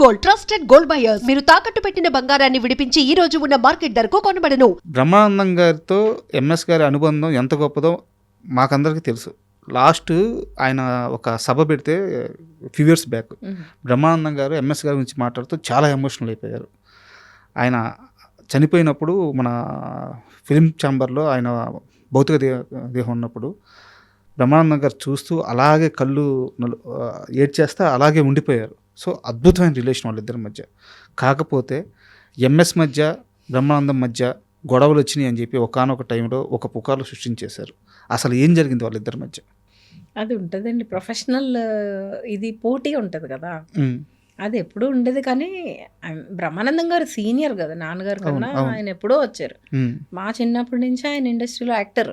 Gold trusted gold buyers మీరు తాకట్టు పెట్టిన బంగారాన్ని విడిపించి ఈ రోజు ఉన్న మార్కెట్ ధరకు కొనబడను. బ్రహ్మానందం గారితో ఎంఎస్ గారి అనుబంధం ఎంత గొప్పదో మాకందరికీ తెలుసు. లాస్ట్ ఆయన ఒక సభ పెడితే ఫ్యూ ఇయర్స్ బ్యాక్ బ్రహ్మానందం గారు ఎంఎస్ గారి గురించి మాట్లాడుతూ చాలా ఎమోషనల్ అయిపోయారు. ఆయన చనిపోయినప్పుడు మన ఫిలిం ఛాంబర్లో ఆయన భౌతిక దేహ దేహం ఉన్నప్పుడు బ్రహ్మానందం గారు చూస్తూ అలాగే కళ్ళు ఏడ్చేస్తా అలాగే ఉండిపోయారు. సో అద్భుతమైన రిలేషన్ వాళ్ళిద్దరి మధ్య. కాకపోతే ఎంఎస్ మధ్య బ్రహ్మానందం మధ్య గొడవలు వచ్చినాయి అని చెప్పి ఒకనొక టైంలో ఒక పుకార్లు సృష్టించేశారు. అసలు ఏం జరిగింది వాళ్ళిద్దరి మధ్య? అది ఉంటుందండి. ప్రొఫెషనల్ ఇది పోటీ ఉంటుంది కదా. అది ఎప్పుడూ ఉండేది కానీ బ్రహ్మానందం గారు సీనియర్ కదా నాన్నగారు కన్నా. ఆయన ఎప్పుడో వచ్చారు. మా చిన్నప్పటి నుంచి ఆయన ఇండస్ట్రీలో యాక్టర్.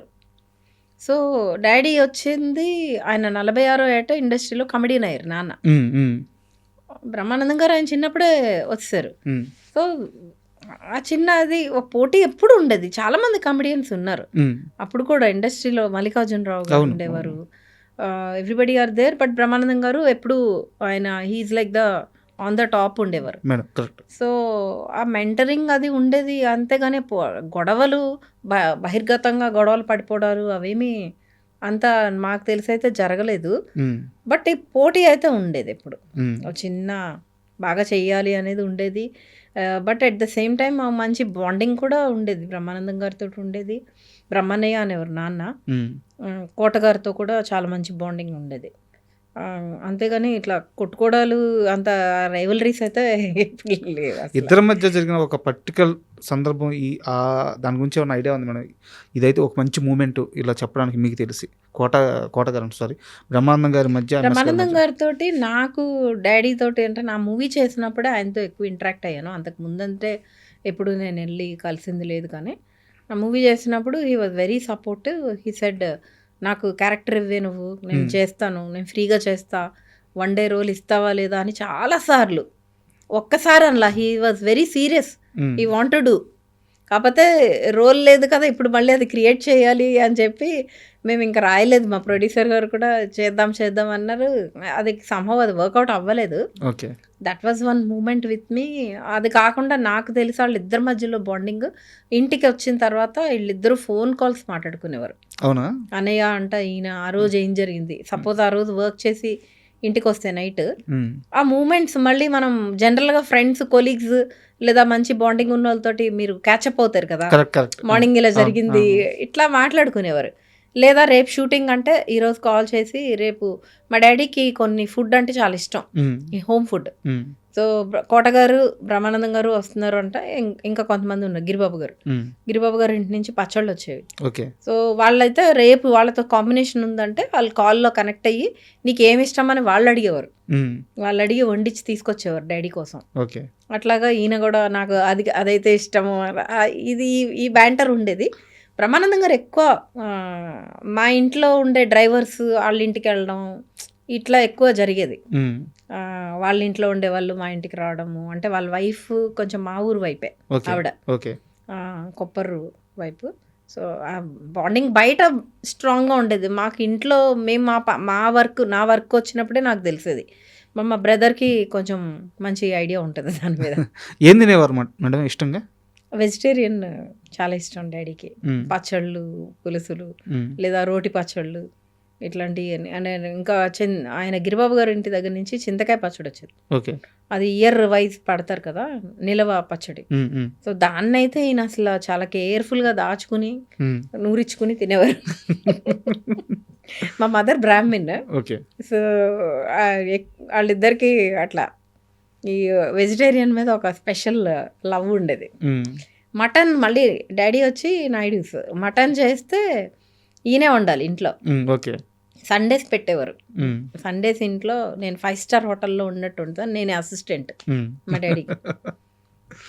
సో డాడీ వచ్చింది ఆయన నలభై ఆరో ఏట ఇండస్ట్రీలో కమెడియన్ అయ్యారు నాన్న. బ్రహ్మానందం గారు ఆయన చిన్నప్పుడే వచ్చేసారు. ఉమ్, సో ఆ చిన్న అది ఒక పోటీ ఎప్పుడు ఉండేది. చాలా మంది కమెడియన్స్ ఉన్నారు. అప్పుడు కూడా ఇండస్ట్రీలో మల్లికార్జున రావు గారు ఉండేవారు. Everybody are there but Brahmanandam గారు ఎప్పుడు ఆయన he's like the on the top ఉండేవారు. సో ఆ మెంటరింగ్ అది ఉండేది అంతేగాని గొడవలు బ బహిర్గతంగా గొడవలు పడిపోవడాలు అవేమీ అంత మాకు తెలిసి అయితే జరగలేదు. బట్ ఈ పోటీ అయితే ఉండేది ఎప్పుడు. చిన్న బాగా చెయ్యాలి అనేది ఉండేది. But at the same time మంచి బాండింగ్ కూడా ఉండేది. బ్రహ్మానందం గారితో ఉండేది. బ్రహ్మన్నయ్య అనేవారు నాన్న. ఉమ్, ఆ, కోట గారితో కూడా చాలా మంచి బాండింగ్ ఉండేది. అంతేగాని ఇట్లా కొట్టుకోవడాలు అంత రైవలరీస్ అయితే. ఇద్దరి మధ్య జరిగిన ఒక పర్టికల్ సందర్భం ఈ ఆ దాని గురించి ఏమైనా ఐడియా ఉంది మేడం? ఇదైతే ఒక మంచి మూమెంట్ ఇలా చెప్పడానికి మీకు తెలిసి. కోట కోట గారు సారీ బ్రహ్మానందం గారి మధ్య బ్రహ్మానందం. గారితో నాకు డాడీ తోటి అంటే నా మూవీ చేసినప్పుడే ఆయనతో ఎక్కువ ఇంటరాక్ట్ అయ్యాను. అంతకు ముందంటే ఎప్పుడు నేను వెళ్ళి కలిసింది లేదు కానీ నా మూవీ చేసినప్పుడు he was very supportive he said నాకు క్యారెక్టర్ ఇవ్వే నువ్వు నేను Hmm. చేస్తాను నేను ఫ్రీగా చేస్తా వన్ డే రోల్ ఇస్తావా లేదా అని చాలా సార్లు. ఒక్కసారి అనలా హీ వాజ్ వెరీ సీరియస్ ఈ వాంట్ డూ కాకపోతే రోల్ లేదు కదా ఇప్పుడు మళ్ళీ అది క్రియేట్ చేయాలి అని చెప్పి మేము ఇంకా రాయలేదు. మా ప్రొడ్యూసర్ గారు కూడా చేద్దాం చేద్దాం అన్నారు. అది సంభవం అది వర్కౌట్ అవ్వలేదు. Okay that was one moment with me అది కాకుండా నాకు తెలిసి వాళ్ళ ఇద్దరి మధ్యలో బాండింగ్ ఇంటికి వచ్చిన తర్వాత వీళ్ళిద్దరూ ఫోన్ కాల్స్ మాట్లాడుకునేవారు. అవునా? అనయ్య అంట ఈయన ఆ రోజు ఏం జరిగింది? సపోజ్ ఆ రోజు వర్క్ చేసి ఇంటికి వస్తే నైట్ ఆ మూమెంట్స్ మళ్ళీ మనం జనరల్గా ఫ్రెండ్స్ కొలీగ్స్ లేదా మంచి బాండింగ్ ఉన్న వాళ్ళతోటి మీరు క్యాచప్ అవుతారు కదా? మార్నింగ్ ఇలా జరిగింది. ఇట్లా మాట్లాడుకునేవారు. లేదా రేపు షూటింగ్ అంటే ఈరోజు కాల్ చేసి రేపు మా డాడీకి కొన్ని ఫుడ్ అంటే చాలా ఇష్టం. ఈ హోమ్ ఫుడ్ సో బ్ర- కోట గారు బ్రహ్మానందం గారు వస్తున్నారు అంటే ఇంకా కొంతమంది ఉన్నారు. గిరిబాబు గారు. గిరిబాబు గారి ఇంటి నుంచి పచ్చళ్ళు వచ్చేవి. ఓకే. సో వాళ్ళైతే రేపు వాళ్ళతో కాంబినేషన్ ఉందంటే వాళ్ళు కాల్లో కనెక్ట్ అయ్యి నీకు ఏమి ఇష్టం అని వాళ్ళు అడిగేవారు. వాళ్ళు అడిగి వండించి తీసుకొచ్చేవారు డాడీ కోసం. ఓకే. అట్లాగా ఈయన కూడా నాకు అది అదైతే ఇష్టము ఇది ఈ బ్యాంటర్ ఉండేది. బ్రహ్మానందం గారు ఎక్కువ మా ఇంట్లో ఉండే డ్రైవర్స్ వాళ్ళ ఇంటికి వెళ్ళడం ఇట్లా ఎక్కువ జరిగేది. వాళ్ళ ఇంట్లో ఉండే వాళ్ళు మా ఇంటికి రావడము. అంటే వాళ్ళ వైఫ్ కొంచెం మా ఊరు వైపే ఆవిడ. కొప్పర్రు వైపు. సో ఆ బాండింగ్ బయట స్ట్రాంగ్గా ఉండేది. మాకు ఇంట్లో మేము మా మా వర్క్ నా వర్క్ వచ్చినప్పుడే నాకు తెలిసేది. మా మా బ్రదర్కి కొంచెం మంచి ఐడియా ఉంటుంది దాని మీద. ఏం తినేవారు మేడం ఇష్టంగా? వెజిటేరియన్ చాలా ఇష్టం డాడీకి. పచ్చళ్ళు పులుసులు లేదా రోటి పచ్చళ్ళు. ఇట్లాంటివి అని. అంటే ఇంకా చిన్ ఆయన గిరిబాబు గారి ఇంటి దగ్గర నుంచి చింతకాయ పచ్చడి వచ్చేది. ఓకే. అది ఇయర్ వైజ్ పడతారు కదా నిలవ పచ్చడి. సో దాన్ని అయితే ఈయన అసలు చాలా కేర్ఫుల్గా దాచుకుని నూరిచ్చుకుని తినేవారు. మా మదర్ బ్రాహ్మిన్ ఓకే. సో వాళ్ళిద్దరికి అట్లా ఈ వెజిటేరియన్ మీద ఒక స్పెషల్ లవ్ ఉండేది. మటన్ మళ్ళీ డాడీ వచ్చి నాయుడుస్ మటన్ చేస్తే ఈయనే వండాలి ఇంట్లో. ఓకే. సండేస్ పెట్టేవారు. సండేస్ ఇంట్లో నేను ఫైవ్ స్టార్ హోటల్లో ఉన్నట్టు ఉంటాను నేనే అసిస్టెంట్ మా డాడీకి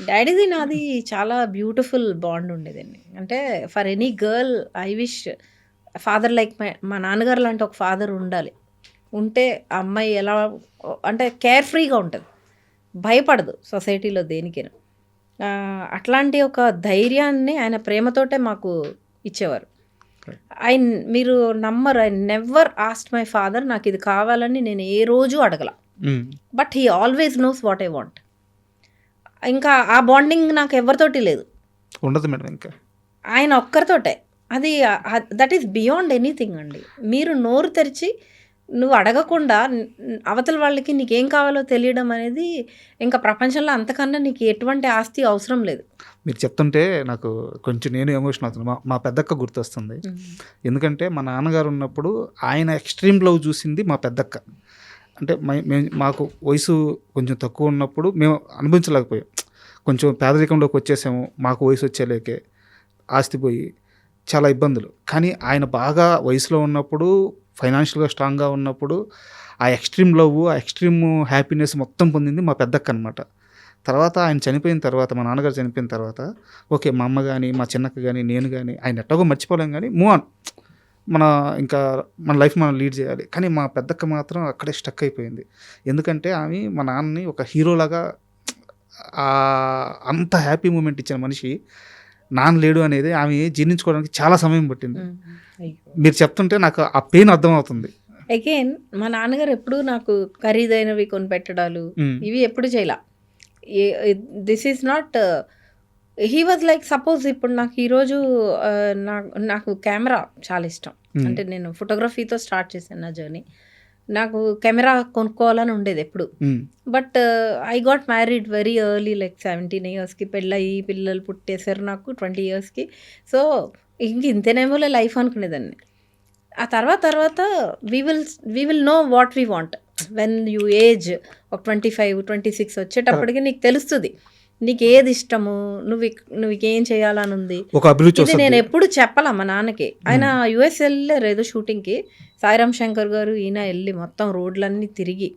డాడీది నాది చాలా బ్యూటిఫుల్ బాండ్ ఉండేదండి. అంటే for any girl I wish father like my మా నాన్నగారు లాంటి ఒక ఫాదర్ ఉండాలి. ఉంటే ఆ అమ్మాయి ఎలా అంటే కేర్ ఫ్రీగా ఉంటుంది. భయపడదు సొసైటీలో దేనికైనా. అట్లాంటి ఒక ధైర్యాన్ని ఆయన ప్రేమతోటే మాకు ఇచ్చేవారు. ఐ మీరు నమ్మరు. I never asked my father నాకు ఇది కావాలని నేను ఏ రోజు అడగల. But he always knows what I want ఇంకా ఆ బాండింగ్ నాకు ఎవరితోటి లేదు. ఉండదు మేడం ఇంకా. ఆయన ఒక్కరితోటే. అది దట్ ఈస్ బియాండ్ ఎనీథింగ్ అండి. మీరు నోరు తెరిచి నువ్వు అడగకుండా అవతల వాళ్ళకి నీకేం కావాలో తెలియడం అనేది ఇంకా ప్రపంచంలో అంతకన్నా నీకు ఎటువంటి ఆస్తి అవసరం లేదు. మీరు చెప్తుంటే నాకు కొంచెం నేను ఎమోషన్ అవుతుంది మా మా పెద్దక్క గుర్తొస్తుంది. ఎందుకంటే మా నాన్నగారు ఉన్నప్పుడు ఆయన ఎక్స్ట్రీమ్ లవ్ చూసింది మా పెద్దక్క. అంటే మాకు వయసు కొంచెం తక్కువ ఉన్నప్పుడు మేము అనుభవించలేకపోయాం. కొంచెం పేదరికంలోకి వచ్చేసాము. మాకు వయసు వచ్చేలేకే ఆస్తి పోయి చాలా ఇబ్బందులు. కానీ ఆయన బాగా వయసులో ఉన్నప్పుడు ఫైనాన్షియల్గా స్ట్రాంగ్గా ఉన్నప్పుడు ఆ ఎక్స్ట్రీమ్ లవ్ ఆ ఎక్స్ట్రీమ్ హ్యాపీనెస్ మొత్తం పొందింది మా పెద్దక్క అనమాట తర్వాత ఆయన చనిపోయిన తర్వాత మా నాన్నగారు చనిపోయిన తర్వాత ఓకే మా అమ్మ కానీ మా చిన్నక్క కానీ నేను కానీ ఆయన ఎట్టగో మర్చిపోలేం కానీ మూవ్ ఆన్ మన ఇంకా మన లైఫ్ మనం లీడ్ చేయాలి. కానీ మా పెద్దక్క మాత్రం అక్కడే స్టక్ అయిపోయింది. ఎందుకంటే ఆమె మా నాన్నని ఒక హీరోలాగా అంత హ్యాపీ మూమెంట్ ఇచ్చిన మనిషి నాన్న లేడు అనేది ఆమె జీర్ణించుకోవడానికి చాలా సమయం పట్టింది. మీరు చెప్తుంటే నాకు ఆ పెయిన్ అర్థమవుతుంది. అగైన్ మా నాన్నగారు ఎప్పుడు నాకు ఖరీదైనవి కొనిపెట్టడాలు ఉమ్, ఇవి ఎప్పుడు చేయలా. This is not he was like suppose ఇప్పుడు నాకు ఈరోజు ఆ, నాకు నాకు కెమెరా చాలా ఇష్టం. అంటే నేను ఫోటోగ్రఫీతో స్టార్ట్ చేశాను నా జర్నీ నాకు కెమెరా కొనుక్కోవాలని ఉండేది ఎప్పుడు. But I got married very early like seventeen ఇయర్స్కి పెళ్ళయి పిల్లలు పుట్టేశారు నాకు ట్వంటీ ఇయర్స్కి సో ఇంక ఇంతేనేమోలే లైఫ్ అనుకునేదాన్ని. ఆ తర్వాత తర్వాత we will we will know what we want when you age ఒక ట్వంటీ ఫైవ్ ట్వంటీ సిక్స్ వచ్చేటప్పటికి నీకు తెలుస్తుంది. నీకు ఏది ఇష్టము? నువ్వు నువ్వు ఏం చేయాలని ఉంది ఒక అభిరుచి ఇది నేను ఎప్పుడు చెప్పాలా మా నాన్నకి. ఆయన యుఎస్ వెళ్ళారు ఏదో షూటింగ్కి సాయిరామ్ శంకర్ గారు ఈయన వెళ్ళి మొత్తం రోడ్లన్నీ తిరిగి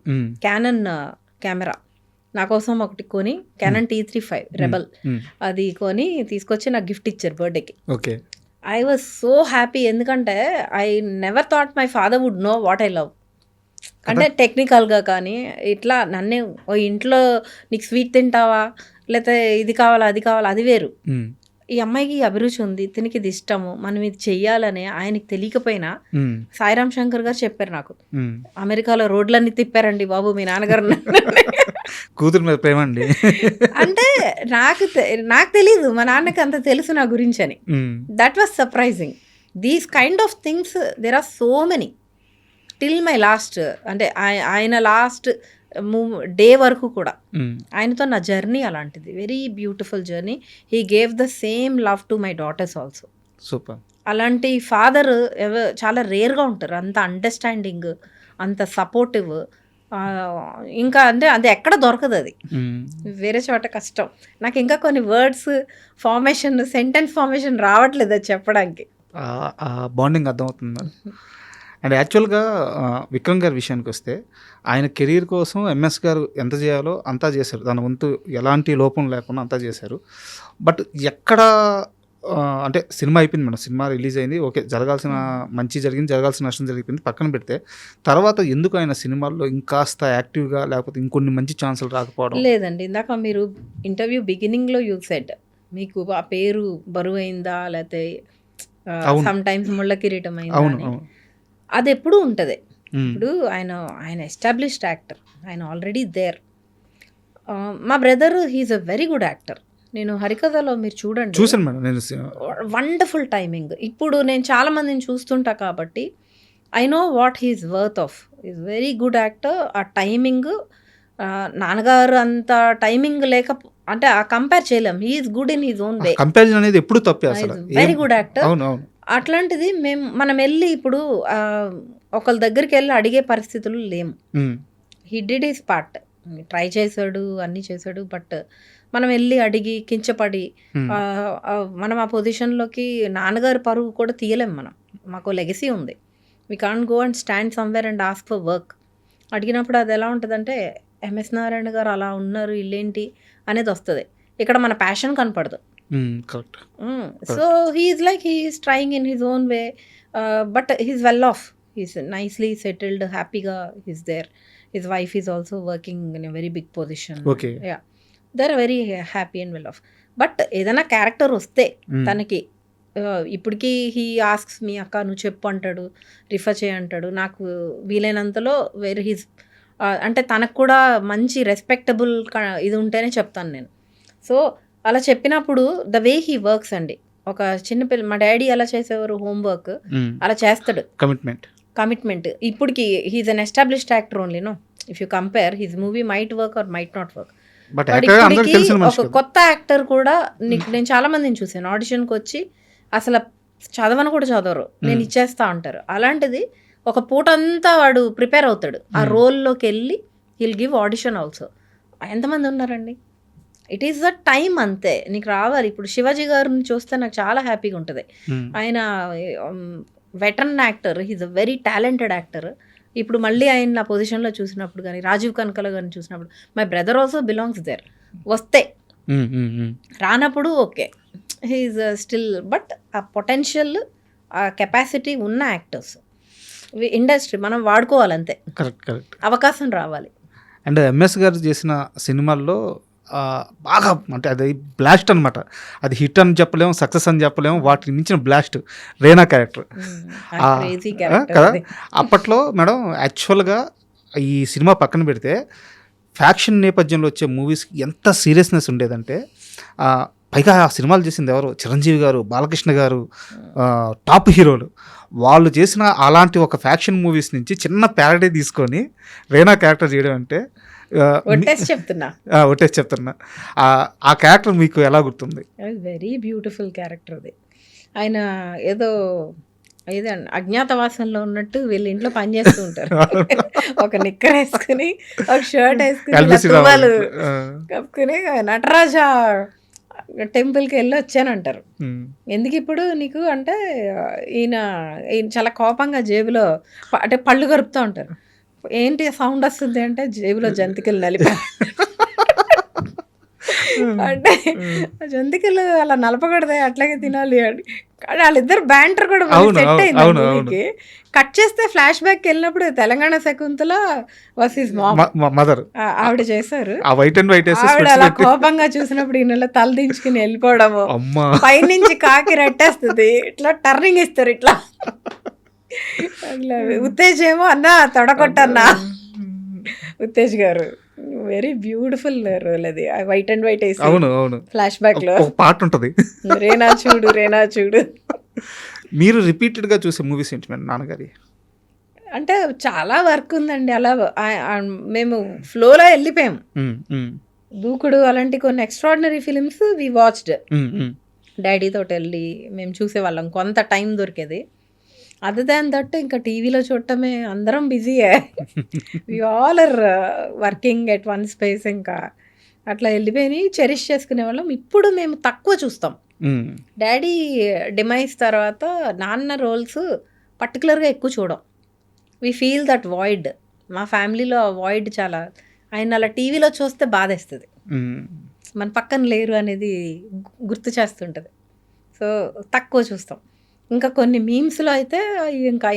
క్యానన్ కెమెరా. నా కోసం ఒకటి కొని Canon T three five rebel అది కొని తీసుకొచ్చి నాకు గిఫ్ట్ ఇచ్చారు బర్త్డేకి. Okay. I was so happy ఎందుకంటే I never thought my father would know what I love అంటే టెక్నికల్గా కానీ ఇట్లా నన్నే ఓ ఇంట్లో నీకు స్వీట్ తింటావా? లేకపోతే ఇది కావాలా అది కావాలా? అది వేరు. ఈ అమ్మాయికి అభిరుచి ఉంది తినికి ఇది ఇష్టము మనం ఇది చెయ్యాలని ఆయనకి తెలియకపోయినా సాయిరామ్ శంకర్ గారు చెప్పారు నాకు. అమెరికాలో రోడ్లన్నీ తిప్పారండి బాబు మీ నాన్నగారు కూతురు మీద ప్రేమ అండి. అంటే నాకు నాకు తెలీదు మా నాన్నకి అంత తెలుసు నా గురించి అని. That was surprising these kind of things there are so many till my last అంటే ఆయ- ఆయన లాస్ట్ డే వరకు కూడా ఉమ్, ఆయనతో నా జర్నీ అలాంటిది. Very beautiful journey he gave the same love to my daughters also super అలాంటి ఫాదర్ చాలా రేర్గా ఉంటారు. అంత అండర్స్టాండింగ్ అంత సపోర్టివ్ ఇంకా అంటే అది ఎక్కడ దొరకదు అది. ఉమ్, వేరే చోట కష్టం. నాకు ఇంకా కొన్ని వర్డ్స్ ఫార్మేషన్ సెంటెన్స్ ఫార్మేషన్ రావట్లేదు అది చెప్పడానికి. బాండింగ్ అర్థమవుతుంది అండ్ యాక్చువల్గా విక్రమ్ గారి విషయానికి వస్తే ఆయన కెరీర్ కోసం ఎంఎస్ గారు ఎంత చేయాలో అంతా చేశారు. దాని వంతు ఎలాంటి లోపం లేకుండా అంతా చేశారు. బట్ ఎక్కడ అంటే సినిమా అయిపోయింది మేడం. సినిమా రిలీజ్ అయింది. ఓకే జరగాల్సిన మంచి జరిగింది జరగాల్సిన నష్టం జరిగిపోయింది పక్కన పెడితే తర్వాత ఎందుకు ఆయన సినిమాల్లో ఇంకాస్త యాక్టివ్గా లేకపోతే ఇంకొన్ని మంచి ఛాన్సులు రాకపోవడం? లేదండి. ఇందాక మీరు ఇంటర్వ్యూ బిగినింగ్లో యూ సెడ్ మీకు ఆ పేరు బరువు అయిందా లేకపోతే. సమ్ టైమ్స్ ముళ్ళ కిరీటం అయిందా అది ఎప్పుడూ ఉంటుంది ఇప్పుడు ఆయన ఆయన ఎస్టాబ్లిష్డ్ యాక్టర్ ఆయన ఆల్రెడీ దేర్ మా brother he's a very good actor నేను హరికథలో మీరు చూడండి. చూశాను మేడం నేను వండర్ఫుల్ టైమింగ్ ఇప్పుడు నేను చాలా మందిని చూస్తుంటా కాబట్టి I know what he's worth of is very good actor ఆ టైమింగ్ నాన్నగారు అంత టైమింగ్ లేక అంటే ఆ కంపేర్ చేయలేం. He's good in his own way comparison అనేది ఎప్పుడు తప్పే అసలు. వెరీ గుడ్ యాక్టర్ అవును అవును. అట్లాంటిది మేము మనం వెళ్ళి ఇప్పుడు ఒకళ్ళ దగ్గరికి వెళ్ళి అడిగే పరిస్థితులు లేము ఉమ్, he did his part try చేశాడు అన్నీ చేశాడు బట్ మనం వెళ్ళి అడిగి కించపడి మనం ఆ పొజిషన్లోకి నాన్నగారి పరువు కూడా తీయలేం మనం. మాకు లెగసీ ఉంది. We can go and stand somewhere and ask for work అడిగినప్పుడు అది ఎలా ఉంటుందంటే ఎంఎస్ నారాయణ గారు అలా ఉన్నారు ఇల్లేంటి అనేది వస్తుంది. ఇక్కడ మన ప్యాషన్ కనపడదు. So he's like he's trying in his own way but he's well off he's nicely settled హ్యాపీగా he's there his wife is also working in a very big position okay yeah they are very happy and well off but ఏదైనా character వస్తే um, తనకి ఇప్పటికీ he asks me అక్క నువ్వు చెప్పు అంటాడు refer చేయి అంటాడు. నాకు వీలైనంతలో వేరే హీస్ అంటే తనకు కూడా మంచి రెస్పెక్టబుల్ ఇది ఉంటేనే చెప్తాను నేను. సో అలా చెప్పినప్పుడు ద వే హీ వర్క్స్ అండి. ఒక చిన్న పిల్ల మా డాడీ ఎలా చేసేవారు హోంవర్క్. అలా చేస్తాడు. కమిట్మెంట్ కమిట్మెంట్ ఇప్పటికి he's an established actor only no if you compare his movie might work or might not work ఒక. కొత్త యాక్టర్ కూడా నీకు నేను చాలా మందిని చూసాను ఆడిషన్కి వచ్చి అసలు చదవను కూడా చదవరు. నేను. ఇచ్చేస్తా అంటారు. అలాంటిది ఒక పూట అంతా వాడు ప్రిపేర్ అవుతాడు. ఆ. రోల్లోకి వెళ్ళి హిల్ గివ్ ఆడిషన్ ఆల్సో ఎంతమంది ఉన్నారండి? ఇట్ ఈస్ ద టైం అంతే. నీకు రావాలి. ఇప్పుడు శివాజీ గారిని చూస్తే నాకు చాలా హ్యాపీగా ఉంటుంది. ఉమ్. ఆయన veteran actor he's a very talented actor ఇప్పుడు మళ్ళీ ఆయన ఆ పొజిషన్లో చూసినప్పుడు కానీ రాజీవ్ కనకల గారిని చూసినప్పుడు my brother also belongs there వస్తే. Um, um. రానప్పుడు ఓకే. హీఈస్ స్టిల్ బట్ ఆ పొటెన్షియల్ ఆ కెపాసిటీ ఉన్న యాక్టర్స్ ఇండస్ట్రీ మనం వాడుకోవాలి అంతే కరెక్ట్ కరెక్ట్ అవకాశం రావాలి. అండ్ ఎంఎస్ గారు చేసిన సినిమాల్లో బాగా అంటే అది బ్లాస్ట్ అనమాట అది హిట్ అని చెప్పలేము సక్సెస్ అని చెప్పలేము వాటిని మించిన బ్లాస్ట్ రేనా క్యారెక్టర్ ఆ, కదా? అప్పట్లో మేడం యాక్చువల్గా ఈ సినిమా పక్కన పెడితే ఫ్యాక్షన్ నేపథ్యంలో వచ్చే మూవీస్కి ఎంత సీరియస్నెస్ ఉండేదంటే పైగా ఆ సినిమాలు చేసింది ఎవరు? చిరంజీవి గారు బాలకృష్ణ గారు టాప్ హీరోలు వాళ్ళు చేసిన అలాంటి ఒక ఫ్యాక్షన్ మూవీస్ నుంచి చిన్న ప్యారడీ తీసుకొని రేనా క్యారెక్టర్ చేయడం అంటే చెప్తున్నా. ఒట్టేసి చెప్తున్నా. ఆ, క్యారెక్టర్ మీకు ఎలా గుర్తుంది? వెరీ బ్యూటిఫుల్ క్యారెక్టర్ అది. ఆయన ఏదో ఏదో అజ్ఞాతవాసంలో ఉన్నట్టు వీళ్ళ ఇంట్లో పని చేస్తూ ఉంటారు. ఒక నిక్కర్ వేసుకుని ఒక షర్ట్ వేసుకుని కప్పుకుని నటరాజ టెంపుల్కి వెళ్ళి వచ్చానంటారు. ఎందుకు ఇప్పుడు నీకు? అంటే ఈయన ఈయన చాలా కోపంగా జేబులో అంటే పళ్ళు కరుపుతూ ఉంటారు. ఏంటి సౌండ్ వస్తుంది అంటే జేబులో జంతికలు నలిపా అంటే జంతికలు అలా నలపకూడదే అట్లాగే తినాలి అని. కానీ వాళ్ళిద్దరు బ్యాంటర్ కూడా సెట్ అయింది కట్ చేస్తే ఫ్లాష్ బ్యాక్ వెళ్ళినప్పుడు తెలంగాణ శకుంతల వర్సెస్ మ- మదర్ ఆవిడ చేశారు. ఆ వైట్ అండ్ వైట్ వేసి ఆవిడ అలా కోపంగా చూసినప్పుడు ఈయన తల దించుకుని వెళ్ళిపోవడము. పైనుంచి కాకి రెట్టేస్తుంది. ఇట్లా టర్నింగ్ ఇస్తారు ఇట్లా. ఉత్తేజ్ ఏమో అన్నా తొడగొట్టన్నా. Uttej garu very beautiful role అది. వైట్ అండ్ వైట్ వేసి అవును అవును. ఫ్లాష్ బ్యాక్లో. పాట ఉంటది. రేనా చూడు రేనా చూడు. మీరు రిపీటెడ్గా చూసే మూవీస్ ఏంటి మేడం నాన్నగారి? అంటే చాలా వర్క్ ఉందండి. అలా మేము ఫ్లోలో వెళ్ళిపోయాం. ఉమ్, ఉమ్, దూకుడు అలాంటి కొన్ని ఎక్స్ట్రాడినరీ ఫిలిమ్స్ వి వాచ్డ్. డాడీతో వెళ్ళి మేము చూసేవాళ్ళం. కొంత టైం దొరికేది. అదర్ దాన్ దట్ ఇంకా టీవీలో చూడటమే అందరం బిజీయే we all are working at one space ఇంకా. అట్లా వెళ్ళిపోయి చెరిష్ చేసుకునే వాళ్ళం. ఇప్పుడు మేము తక్కువ చూస్తాం. డాడీ డిమైజ్ తర్వాత నాన్న రోల్స్ పర్టికులర్గా ఎక్కువ చూడం. వి ఫీల్ దట్ వాయిడ్ మా ఫ్యామిలీలో ఆ వాయిడ్ చాలా. ఆయన అలా టీవీలో చూస్తే బాధేస్తుంది. ఉమ్. మన పక్కన లేరు అనేది గుర్తు చేస్తుంటుంది. సో తక్కువ చూస్తాం. ఇంకా కొన్ని మీమ్స్లో అయితే ఇంకా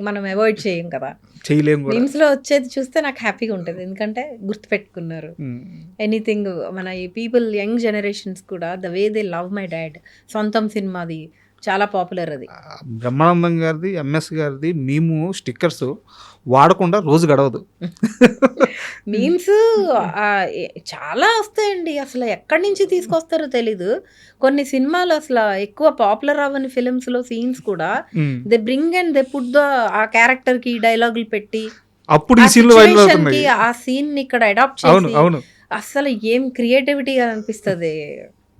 మనం అవాయిడ్ చేయం కదా. చేయలేము కూడా. మీమ్స్లో వచ్చేది చూస్తే నాకు హ్యాపీగా ఉంటుంది. ఎందుకంటే గుర్తుపెట్టుకున్నారు. ఎనీథింగ్ మన ఈ పీపుల్ యంగ్ జనరేషన్స్ కూడా the way they love my dad సొంతం సినిమాది చాలా పాపులర్ అది. బ్రహ్మానందం గారిది ఎంఎస్ గారిది మేము స్టిక్కర్స్ వాడకుండా రోజు గడవదు. మీమ్స్ చాలా వస్తాయండి. అసలు ఎక్కడి నుంచి తీసుకొస్తారో తెలీదు. కొన్ని సినిమాలు అసలు ఎక్కువ పాపులర్ అవ్వని ఫిలిమ్స్లో సీన్స్ కూడా. They bring and they put the ఆ క్యారెక్టర్కి డైలాగులు పెట్టి అప్పుడు ఈ సీన్లు వైరల్ అవుతున్నాయి. ఆ సీన్ని ఇక్కడ అడాప్ట్ అవును చేసి అవును. అసలు ఏం క్రియేటివిటీ అనిపిస్తుంది.